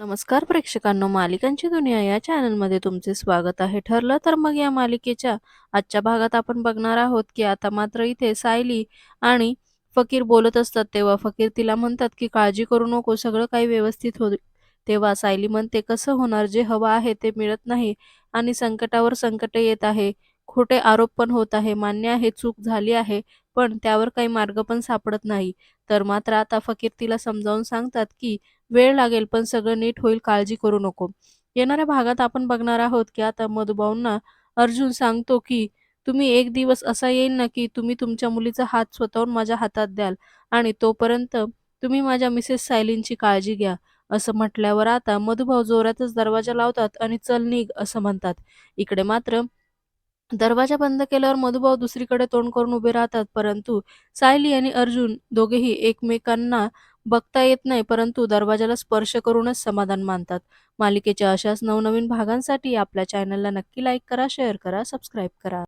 नमस्कार प्रेक्षकांनो मालिकांची दुनिया या चॅनलमध्ये तुमचे स्वागत आहे. ठरलं तर मग या मालिकेच्या आजच्या भागात आपण बघणार आहोत की आता मात्र इथे सायली आणि फकीर बोलत असतात. तेव्हा फकीर तिला म्हणतात की काळजी करू नको सगळं काही व्यवस्थित होईल. तेव्हा सायली म्हणते कसं होणार? जे हवं आहे ते मिळत नाही आणि संकटावर संकट येत आहे. खोटे आरोप पण होत आहे. मान्य आहे चूक झाली आहे पण त्यावर काही मार्ग पण सापडत नाही. तर मात्र आता फकीर तिला समजावून सांगतात की वेळ लागेल पण सगळं नीट होईल काळजी करू नको. येणाऱ्या भागात आपण बघणार आहोत की आता मधुबाऊंना अर्जुन सांगतो की तुम्ही एक दिवस असा येईल ना की तुम्ही तुमच्या मुलीचा हात स्वतःहून माझ्या हातात द्याल आणि तोपर्यंत तुम्ही माझ्या मिसेस सायलींची काळजी घ्या. असं म्हटल्यावर आता मधुभाऊ जोरातच दरवाजा लावतात आणि चल निघ असं म्हणतात. इकडे मात्र दरवाजा बंद केल्यावर मधुभाऊ दुसरीकडे तोंड करून उभे राहतात परंतु सायली आणि अर्जुन दोघेही एकमेकांना बघता येत नाही परंतु दरवाजाला स्पर्श करूनच समाधान मानतात. मालिकेच्या अशाच नवनवीन भागांसाठी आपल्या चॅनलला नक्की लाईक करा शेअर करा सबस्क्राईब करा.